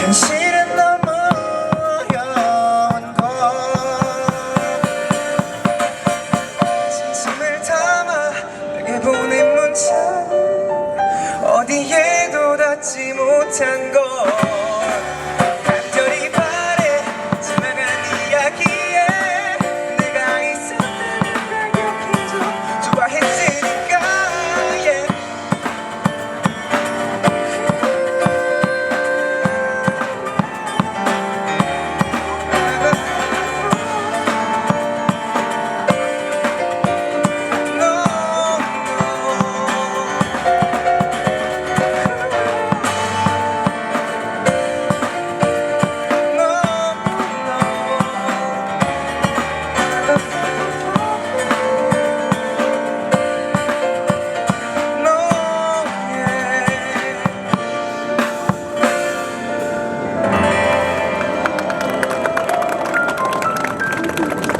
현실은 너무 어려운 걸 진심을 담아 내게 보낸 문자 어디에도 닿지 못한 것.